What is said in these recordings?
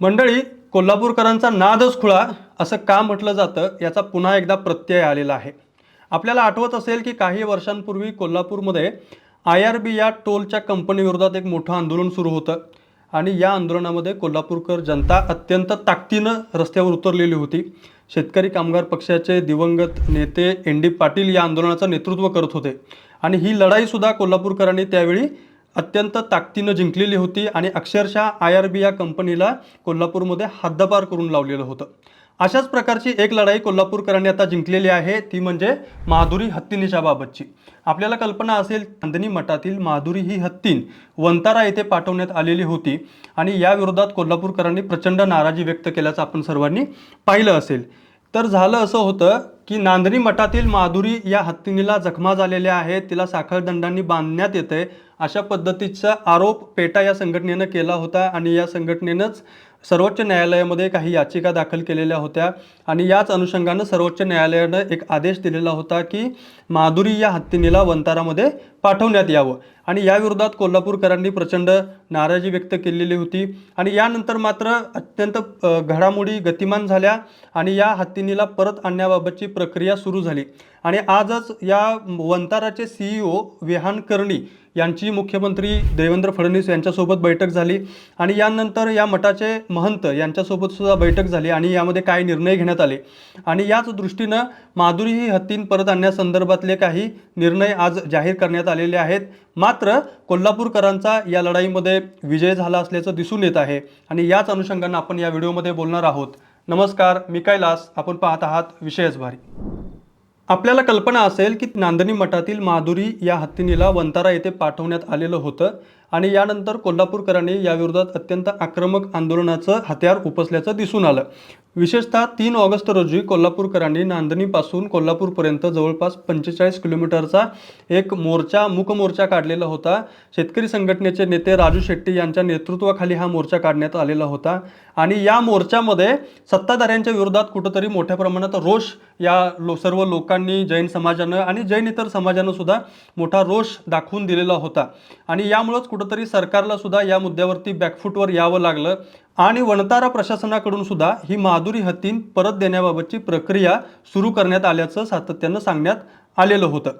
मंडळी कोल्हापूरकरांचा नादच खुळा असं का म्हटलं जातं याचा पुन्हा एकदा प्रत्यय आलेला आहे. आपल्याला आठवत असेल की काही वर्षांपूर्वी कोल्हापूरमध्ये आय आर बी या टोलच्या कंपनीविरोधात एक मोठं आंदोलन सुरू होतं. आणि या आंदोलनामध्ये कोल्हापूरकर जनता अत्यंत ताकदीनं रस्त्यावर उतरलेली होती. शेतकरी कामगार पक्षाचे दिवंगत नेते एन डी पाटील या आंदोलनाचं नेतृत्व करत होते. आणि ही लढाईसुद्धा कोल्हापूरकरांनी त्यावेळी अत्यंत ताकदीनं जिंकलेली होती आणि अक्षरशः आय आर बी या कंपनीला कोल्हापूरमध्ये हद्दपार करून लावलेलं होतं. अशाच प्रकारची एक लढाई कोल्हापूरकरांनी आता जिंकलेली आहे ती म्हणजे माधुरी हत्तीनीच्या बाबतची आपल्याला कल्पना असेल चांदणी मठातील माधुरी ही हत्तीन वंतारा येथे पाठवण्यात आलेली होती आणि या विरोधात कोल्हापूरकरांनी प्रचंड नाराजी व्यक्त केल्याचं आपण सर्वांनी पाहिलं असेल. तर झालं असं होतं की नांदणी मठातील माधुरी या हत्तीनीला जखमा झालेल्या आहेत तिला साखळदंडांनी बांधण्यात येते अशा पद्धतीचा आरोप पेटा या संघटनेनं केला होता आणि या संघटनेनंच सर्वोच्च न्यायालयामध्ये काही याचिका दाखल केलेल्या होत्या आणि याच अनुषंगानं सर्वोच्च न्यायालयानं एक आदेश दिलेला होता की माधुरी या हत्तीनीला वंतारामध्ये पाठवण्यात यावं. आणि याविरोधात कोल्हापूरकरांनी प्रचंड नाराजी व्यक्त केलेली होती. आणि यानंतर मात्र अत्यंत घडामोडी गतिमान झाल्या आणि या हत्तीनीला परत आणण्याबाबतची प्रक्रिया सुरू झाली. आणि आजच या वंताराचे सीईओ विहान कर्णी यांची मुख्यमंत्री देवेंद्र फडणवीस यांच्यासोबत बैठक झाली. आणि यानंतर या मठाचे महंत यांच्यासोबत सुद्धा बैठक झाली आणि यामध्ये काय निर्णय घेण्यात आले. आणि याच दृष्टीनं माधुरी ही हत्तीन परत आणण्यासंदर्भातले काही निर्णय आज जाहीर करण्यात आलेले आहेत. मात्र कोल्हापूरकरांचा या लढाईमध्ये विजय झाला असल्याचं दिसून येत आहे आणि याच अनुषंगानं आपण या व्हिडिओमध्ये बोलणार आहोत. नमस्कार मी कैलास. आपण पाहत आहात विषयच भारी आपल्याला कल्पना असेल की नांदणी मठातील माधुरी या हत्तीनीला वंतारा येथे पाठवण्यात आलेलं होतं. आणि यानंतर कोल्हापूरकरांनी याविरोधात अत्यंत आक्रमक आंदोलनाचं हत्यार उपसल्याचं दिसून आलं. विशेषतः तीन ऑगस्ट रोजी कोल्हापूरकरांनी नांदणीपासून कोल्हापूरपर्यंत जवळपास पंचेचाळीस किलोमीटरचा एक मोर्चा मूक मोर्चा काढलेला होता. शेतकरी संघटनेचे नेते राजू शेट्टी यांच्या नेतृत्वाखाली हा मोर्चा काढण्यात आलेला होता. आणि या मोर्चामध्ये सत्ताधाऱ्यांच्या विरोधात कुठंतरी मोठ्या प्रमाणात रोष या लो सर्व लोकांनी जैन समाजानं आणि जैन इतर समाजानं सुद्धा मोठा रोष दाखवून दिलेला होता. आणि यामुळंच कुठंतरी सरकारला सुद्धा या मुद्द्यावरती बॅकफूटवर यावं लागलं. आणि वणतारा प्रशासनाकडून सुद्धा ही माधुरी हत्तीन परत देण्याबाबतची प्रक्रिया सुरू करण्यात आल्याचं सातत्यानं सांगण्यात आलेलं होतं.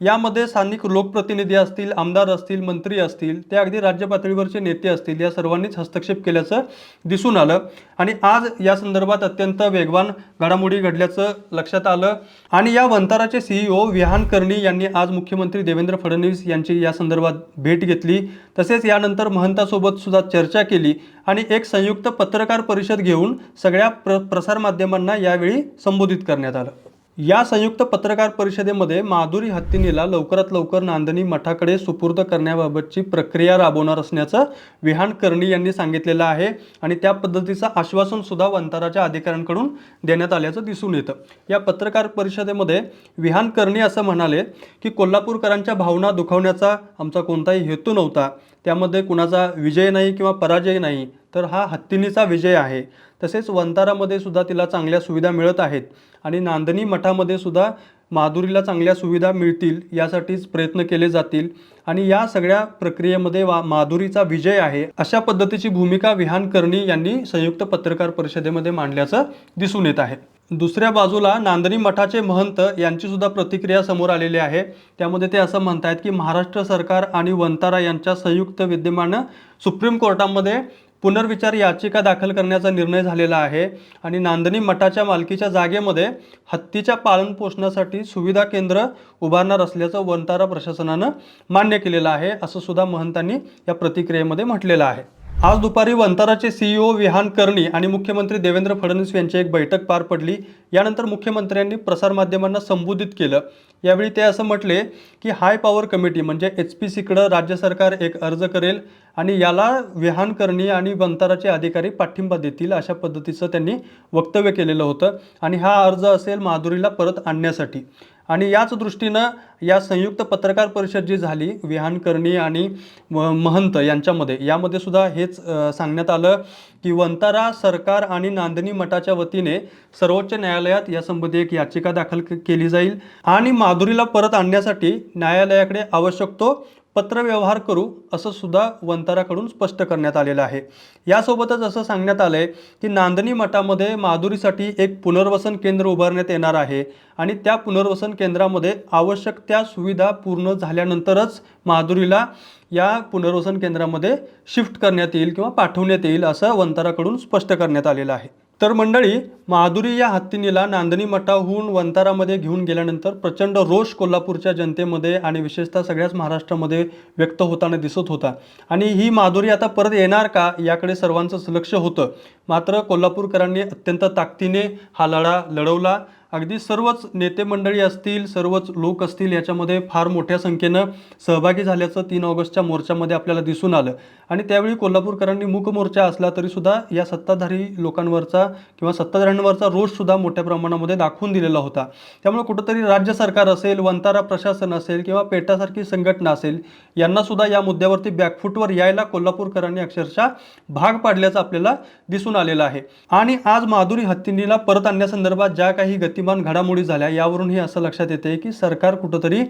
यामध्ये स्थानिक लोकप्रतिनिधी असतील आमदार असतील मंत्री असतील ते अगदी राज्य पातळीवरचे नेते असतील या सर्वांनीच हस्तक्षेप केल्याचं दिसून आलं. आणि आज या संदर्भात अत्यंत वेगवान घडामोडी घडल्याचं लक्षात आलं. आणि या वंताराचे सीईओ विहान कर्णी यांनी आज मुख्यमंत्री देवेंद्र फडणवीस यांची या संदर्भात भेट घेतली. तसेच यानंतर महंतासोबत सुद्धा चर्चा केली. आणि एक संयुक्त पत्रकार परिषद घेऊन सगळ्या प्र प्रसारमाध्यमांना यावेळी संबोधित करण्यात आलं. या संयुक्त पत्रकार परिषदेमध्ये माधुरी हत्तीनीला लवकरात लवकर नांदणी मठाकडे सुपूर्द करण्याबाबतची प्रक्रिया राबवणार असल्याचं विहान कर्णी यांनी सांगितलेलं आहे आणि त्या पद्धतीचं आश्वासनसुद्धा वंताराच्या अधिकाऱ्यांकडून देण्यात आल्याचं दिसून येतं. या पत्रकार परिषदेमध्ये विहान कर्णी असं म्हणाले की कोल्हापूरकरांच्या भावना दुखावण्याचा आमचा कोणताही हेतू नव्हता. त्यामध्ये कुणाचा विजय नाही किंवा पराजय नाही तर हा हत्तीनीचा विजय आहे. तसेच वंतारामध्ये सुद्धा तिला चांगल्या सुविधा मिळत आहेत आणि नांदणी मठामध्ये सुद्धा माधुरीला चांगल्या सुविधा मिळतील यासाठीच प्रयत्न केले जातील. आणि या सगळ्या प्रक्रियेमध्ये वा माधुरीचा विजय आहे. अशा पद्धतीची भूमिका विहान कर्णी यांनी संयुक्त पत्रकार परिषदेमध्ये मांडल्याचं दिसून येत आहे. दुसऱ्या बाजूला नांदणी मठाचे महंत यांची सुद्धा प्रतिक्रिया समोर आलेली आहे. त्यामध्ये ते असं म्हणतायत की महाराष्ट्र सरकार आणि वंतारा यांच्या संयुक्त विद्यमानं सुप्रीम कोर्टामध्ये पुनर्विचार याचिका दाखल करण्याचा निर्णय झालेला आहे आणि नांदणी मठाच्या मालकीच्या जागेमध्ये हत्तीच्या पालनपोषणासाठी सुविधा केंद्र उभारणार असल्याचं वंतारा प्रशासनानं मान्य केलेलं आहे असं सुद्धा महंतांनी या प्रतिक्रियेमध्ये म्हटलेलं आहे. आज दुपारी वंताराचे सीईओ विहान कर्णी आणि मुख्यमंत्री देवेंद्र फडणवीस यांची एक बैठक पार पडली. यानंतर मुख्यमंत्र्यांनी प्रसारमाध्यमांना संबोधित केलं. यावेळी ते असं म्हटले की हाय पॉवर कमिटी म्हणजे एच पी सीकडं राज्य सरकार एक अर्ज करेल आणि याला विहान करणी आणि वंताराचे अधिकारी पाठिंबा देतील अशा पद्धतीचं त्यांनी वक्तव्य केलेलं होतं. आणि हा अर्ज असेल माधुरीला परत आणण्यासाठी. आणि याच दृष्टीनं या संयुक्त पत्रकार परिषद जी झाली विहानकर्णी आणि म- महंत यांच्यामध्ये यामध्ये सुद्धा हेच सांगण्यात आलं की वंतारा सरकार आणि नांदणी मठाच्या वतीने सर्वोच्च न्यायालयात यासंबंधी एक याचिका दाखल केली जाईल. आणि माधुरीला परत आणण्यासाठी न्यायालयाकडे आवश्यक तो पत्रव्यवहार करू असं सुद्धा वंताराकडून स्पष्ट करण्यात आलेलं आहे. यासोबतच असं सांगण्यात आलं आहे की नांदणी मठामध्ये माधुरीसाठी एक पुनर्वसन केंद्र उभारण्यात येणार आहे आणि त्या पुनर्वसन केंद्रामध्ये आवश्यक त्या सुविधा पूर्ण झाल्यानंतरच माधुरीला या पुनर्वसन केंद्रामध्ये शिफ्ट करण्यात येईल किंवा पाठवण्यात येईल असं वंताराकडून स्पष्ट करण्यात आलेलं आहे. तर मंडळी माधुरी या हत्तीनीला नांदणी मठाहून वंतारामध्ये घेऊन गेल्यानंतर प्रचंड रोष कोल्हापूरच्या जनतेमध्ये आणि विशेषतः सगळ्याच महाराष्ट्रामध्ये व्यक्त होताना दिसत होता. आणि ही माधुरी आता परत येणार का याकडे सर्वांचंच लक्ष होतं. मात्र कोल्हापूरकरांनी अत्यंत ताकदीने हा लढा लढवला. अगदी सर्वच नेते मंडळी असतील सर्वच लोक असतील याच्यामध्ये फार मोठ्या संख्येनं सहभागी झाल्याचं तीन ऑगस्टच्या मोर्चामध्ये आपल्याला दिसून आलं. आणि त्यावेळी कोल्हापूरकरांनी मूक मोर्चा असला तरीसुद्धा या सत्ताधारी लोकांवरचा किंवा सत्ताधाऱ्यांवरचा रोषसुद्धा मोठ्या प्रमाणामध्ये दाखवून दिलेला होता. त्यामुळे कुठंतरी राज्य सरकार असेल वंतारा प्रशासन असेल किंवा पेटासारखी संघटना असेल यांनासुद्धा या मुद्द्यावरती बॅकफूटवर यायला कोल्हापूरकरांनी अक्षरशः भाग पाडल्याचं आपल्याला दिसून आलेलं आहे. आणि आज माधुरी हत्तीनीला परत आणण्यासंदर्भात ज्या काही गती किमान घडामोडी झाल्या यावरून हे असं लक्षात येते की सरकार कुठंतरी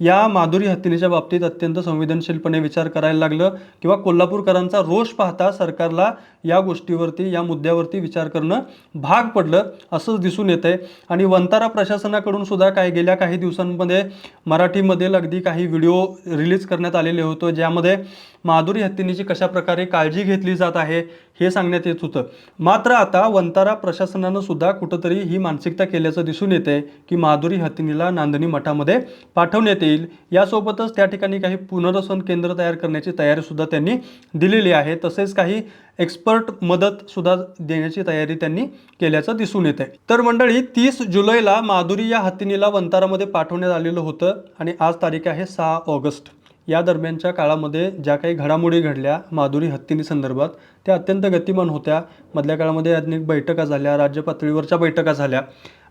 या माधुरी हत्तीनीच्या बाबतीत अत्यंत संवेदनशीलपणे विचार करायला लागलं किंवा कोल्हापूरकरांचा रोष पाहता सरकारला या गोष्टीवरती या मुद्द्यावरती विचार करणं भाग पडलं असंच दिसून येतंय. आणि वंतारा प्रशासनाकडून सुद्धा काय गेल्या काही दिवसांमध्ये मराठीमधील अगदी काही व्हिडिओ रिलीज करण्यात आलेले होतो ज्यामध्ये माधुरी हत्तीनीची कशाप्रकारे काळजी घेतली जात आहे हे सांगण्यात येत होतं. मात्र आता वंतारा प्रशासनानं सुद्धा कुठंतरी ही मानसिकता केल्याचं दिसून येते की माधुरी हत्तीनीला नांदणी मठामध्ये पाठवण्यात येईल. यासोबतच त्या ठिकाणी काही पुनर्वसन केंद्र तयार करण्याची तयारीसुद्धा त्यांनी दिलेली आहे. तसेच काही एक्सपर्ट मदत सुद्धा देण्याची तयारी त्यांनी केल्याचं दिसून येते तर मंडळी तीस जुलैला माधुरी या हत्तीनीला वंतारामध्ये पाठवण्यात आलेलं होतं आणि आज तारीख आहे सहा ऑगस्ट. या दरम्यानच्या काळामध्ये ज्या काही घडामोडी घडल्या माधुरी हत्तीनी संदर्भात त्या अत्यंत गतिमान होत्या. मधल्या काळामध्ये अनेक बैठका झाल्या राज्य पातळीवरच्या बैठका झाल्या.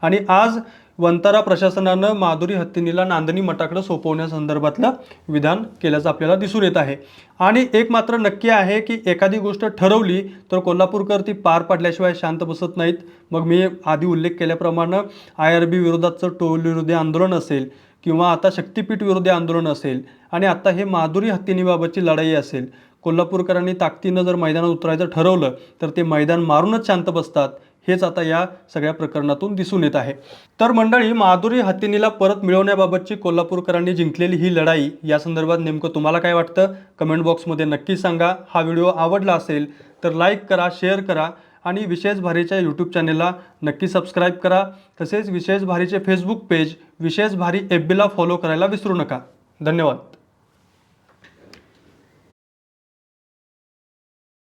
आणि आज वंतारा प्रशासनानं माधुरी हत्तीनीला नांदणी मठाकडं सोपवण्यासंदर्भातलं विधान केल्याचं आपल्याला दिसून येत आहे. आणि एक मात्र नक्की आहे की एखादी गोष्ट ठरवली तर कोल्हापूरकर ती पार पाडल्याशिवाय शांत बसत नाहीत. मग मी आधी उल्लेख केल्याप्रमाणे आय आर बी विरोधातचं टोलविरोधी आंदोलन असेल किंवा आता शक्तीपीठ विरोधी आंदोलन असेल आणि आता हे माधुरी हत्तीनीबाबतची लढाई असेल कोल्हापूरकरांनी ताकदीनं जर मैदानात उतरायचं ठरवलं तर ते मैदान मारूनच शांत बसतात हेच आता या सगळ्या प्रकरणातून दिसून येत आहे. तर मंडळी माधुरी हत्तीनीला परत मिळवण्याबाबतची कोल्हापूरकरांनी जिंकलेली ही लढाई या संदर्भात नेमकं तुम्हाला काय वाटतं? कमेंट बॉक्समध्ये नक्की सांगा. हा व्हिडिओ आवडला असेल तर लाईक करा शेअर करा आणि विशेष भारीच्या यूट्यूब चॅनेलला नक्की सबस्क्राईब करा. तसेच विशेष भारीचे फेसबुक पेज विशेष भारी एफ बीला फॉलो करायला विसरू नका. धन्यवाद.